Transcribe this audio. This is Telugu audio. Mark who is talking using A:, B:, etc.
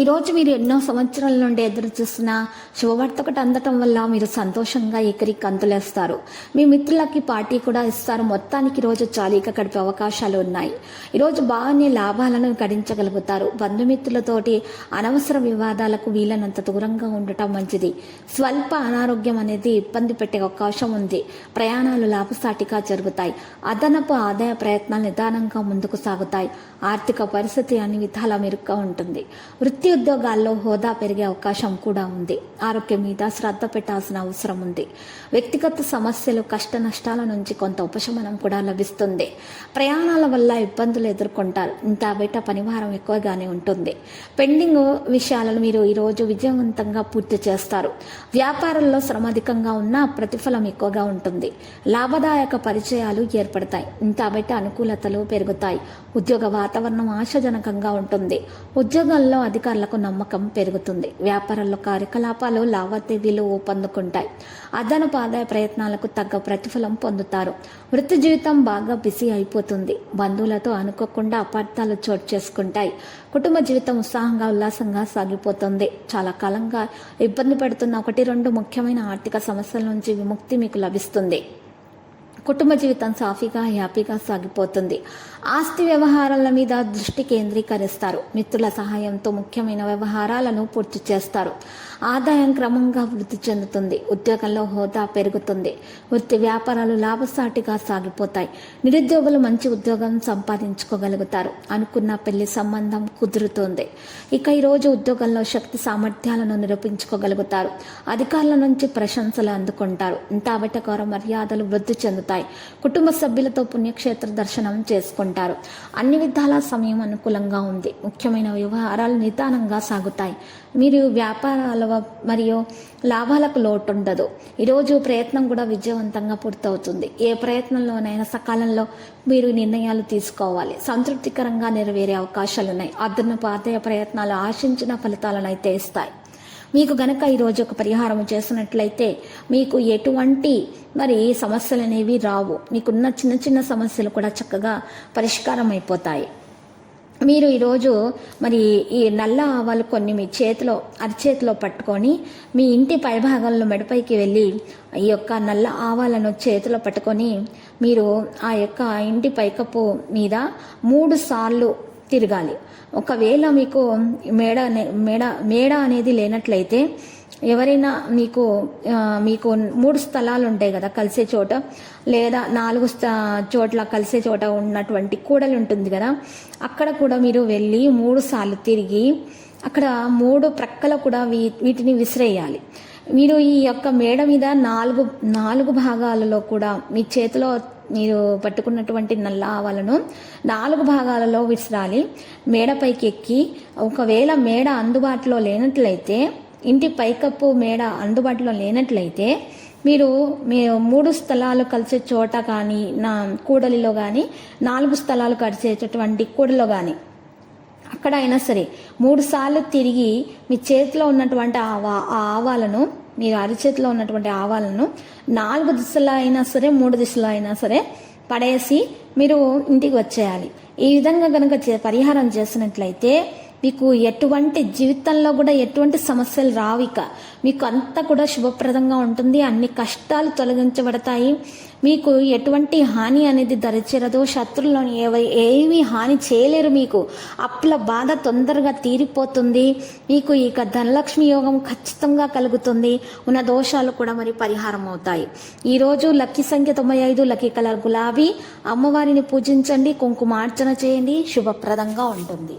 A: ఈరోజు మీరు ఎన్నో సంవత్సరాల నుండి ఎదురు చూసిన శుభవార్త ఒకటి అందటం వల్ల మీరు సంతోషంగా ఎకరి కంతులేస్తారు. మీ మిత్రులకి పార్టీ కూడా ఇస్తారు. మొత్తానికి రోజు చాలీక గడిపే అవకాశాలు ఉన్నాయి. ఈరోజు బాగానే లాభాలను గడించగలుగుతారు. బంధుమిత్రులతోటి అనవసర వివాదాలకు వీలైనంత దూరంగా ఉండటం మంచిది. స్వల్ప అనారోగ్యం అనేది ఇబ్బంది పెట్టే అవకాశం ఉంది. ప్రయాణాలు లాభసాటిగా జరుగుతాయి. అదనపు ఆదాయ ప్రయత్నాలు నిదానంగా ముందుకు సాగుతాయి. ఆర్థిక పరిస్థితి అన్ని విధాల మెరుగ్గా ఉంటుంది. వృత్తి ఉద్యోగాల్లో హోదా పెరిగే అవకాశం కూడా ఉంది. ఆరోగ్యం మీద శ్రద్ధ పెట్టాల్సిన అవసరం ఉంది. వ్యక్తిగత సమస్యలు కష్ట నష్టాల నుంచి కొంత ఉపశమనం కూడా లభిస్తుంది. ప్రయాణాల వల్ల ఇబ్బందులు ఎదుర్కొంటారు. ఇంత బయట పనివారం ఎక్కువగానే ఉంటుంది. పెండింగ్ విషయాలను మీరు ఈరోజు విజయవంతంగా పూర్తి చేస్తారు. వ్యాపారంలో శ్రమ అధికంగా ఉన్నా ప్రతిఫలం ఎక్కువగా ఉంటుంది. లాభదాయక పరిచయాలు ఏర్పడతాయి. ఇంత బయట అనుకూలతలు పెరుగుతాయి. ఉద్యోగ వాతావరణం ఆశాజనకంగా ఉంటుంది. ఉద్యోగాల్లో వ్యాపారులకు నమ్మకం పెరుగుతుంది. వ్యాపారంలో కార్యకలాపాలు లావాదేవీలు ఊపందుకుంటాయి. అదనపు ఆదాయ ప్రయత్నాలకు తగ్గ ప్రతిఫలం పొందుతారు. వృత్తి జీవితం బాగా బిజీ అయిపోతుంది. బంధువులతో అనుకోకుండా అపార్థాలు చోటు చేసుకుంటాయి. కుటుంబ జీవితం ఉత్సాహంగా ఉల్లాసంగా సాగిపోతుంది. చాలా కాలంగా ఇబ్బంది పడుతున్న ఒకటి రెండు ముఖ్యమైన ఆర్థిక సమస్యల నుంచి విముక్తి మీకు లభిస్తుంది. కుటుంబ జీవితం సాఫీగా హ్యాపీగా సాగిపోతుంది. ఆస్తి వ్యవహారాల మీద దృష్టి కేంద్రీకరిస్తారు. మిత్రుల సహాయంతో ముఖ్యమైన వ్యవహారాలను పూర్తి చేస్తారు. ఆదాయం క్రమంగా వృద్ధి చెందుతుంది. ఉద్యోగంలో హోదా పెరుగుతుంది. వృత్తి వ్యాపారాలు లాభసాటిగా సాగిపోతాయి. నిరుద్యోగులు మంచి ఉద్యోగం సంపాదించుకోగలుగుతారు అనుకున్న పెళ్ళి సంబంధం కుదురుతుంది. ఇక ఈరోజు ఉద్యోగంలో శక్తి సామర్థ్యాలను నిరూపించుకోగలుగుతారు. అధికారుల నుంచి ప్రశంసలు అందుకుంటారు. ఇంత గౌరవ మర్యాదలు వృద్ధి చెందుతాయి. కుటుంబ సభ్యులతో పుణ్యక్షేత్ర దర్శనం చేసుకుంటారు. అన్ని విధాల సమయం అనుకూలంగా ఉంది. ముఖ్యమైన వ్యవహారాలు నిదానంగా సాగుతాయి. మీరు వ్యాపారాల మరియు లాభాలకు లోటు ఉండదు ఈరోజు ప్రయత్నం కూడా విజయవంతంగా పూర్తవుతుంది. ఏ ప్రయత్నంలోనైనా సకాలంలో మీరు నిర్ణయాలు తీసుకోవాలి. సంతృప్తికరంగా నెరవేరే అవకాశాలు ఉన్నాయి అదనపు ఆదాయ ప్రయత్నాలు ఆశించిన ఫలితాలను అయితే ఇస్తాయి. మీకు గనక ఈరోజు ఒక పరిహారం చేసినట్లయితే మీకు ఎటువంటి మరి సమస్యలు అనేవి రావు. మీకున్న చిన్న చిన్న సమస్యలు కూడా చక్కగా పరిష్కారం అయిపోతాయి మీరు ఈరోజు మరి ఈ నల్ల ఆవాలు కొన్ని మీ చేతిలో అరిచేతిలో పట్టుకొని మీ ఇంటి పైభాగంలో మెడపైకి వెళ్ళి ఈ యొక్క నల్ల ఆవాలను చేతిలో పట్టుకొని మీరు ఆ యొక్క ఇంటి పైకప్పు మీద మూడు సార్లు తిరగాలి. ఒకవేళ మీకు మేడ మేడ మేడ అనేది లేనట్లయితే ఎవరైనా మీకు మీకు మూడు స్థలాలు ఉంటాయి కదా కలిసే చోట లేదా నాలుగు చోట్ల కలిసే చోట ఉన్నటువంటి కూడలు ఉంటుంది కదా అక్కడ కూడా మీరు వెళ్ళి మూడు సార్లు తిరిగి అక్కడ మూడు ప్రక్కల కూడా వీటిని విసిరేయాలి. మీరు ఈ యొక్క మేడ మీద నాలుగు నాలుగు భాగాలలో కూడా మీ చేతిలో మీరు పట్టుకున్నటువంటి నల్ల ఆవాలను నాలుగు భాగాలలో విసిరాలి. మేడపైకి ఎక్కి ఒకవేళ మేడ అందుబాటులో లేనట్లయితే ఇంటి పైకప్పు మేడ అందుబాటులో లేనట్లయితే మీరు మీ మూడు స్థలాలు కలిసే చోట కానీ నా కూడలిలో కానీ నాలుగు స్థలాలు కలిసేటటువంటి కూడలో కానీ అక్కడ అయినా సరే మూడు సార్లు తిరిగి మీ చేతిలో ఉన్నటువంటి ఆ ఆవాలను మీరు అరిచేతిలో ఉన్నటువంటి ఆవాలను నాలుగు దిశలో అయినా సరే మూడు దిశలో అయినా సరే పడేసి మీరు ఇంటికి వచ్చేయాలి. ఈ విధంగా కనుక పరిహారం చేసినట్లయితే మీకు ఎటువంటి జీవితంలో కూడా ఎటువంటి సమస్యలు రావు ఇక. మీకు అంతా కూడా శుభప్రదంగా ఉంటుంది. అన్ని కష్టాలు తొలగించబడతాయి. మీకు ఎటువంటి హాని అనేది దరిచేరదు. శత్రువులను ఏవి హాని చేయలేరు మీకు. అప్పుల బాధ తొందరగా తీరిపోతుంది. మీకు ఇక ధనలక్ష్మి యోగం ఖచ్చితంగా కలుగుతుంది. ఉన్న దోషాలు కూడా మరి పరిహారం అవుతాయి. ఈరోజు లక్కీ సంఖ్య తొంభై ఐదు లక్కీ కలర్ గులాబీ. అమ్మవారిని పూజించండి. కుంకుమార్చన చేయండి. శుభప్రదంగా ఉంటుంది.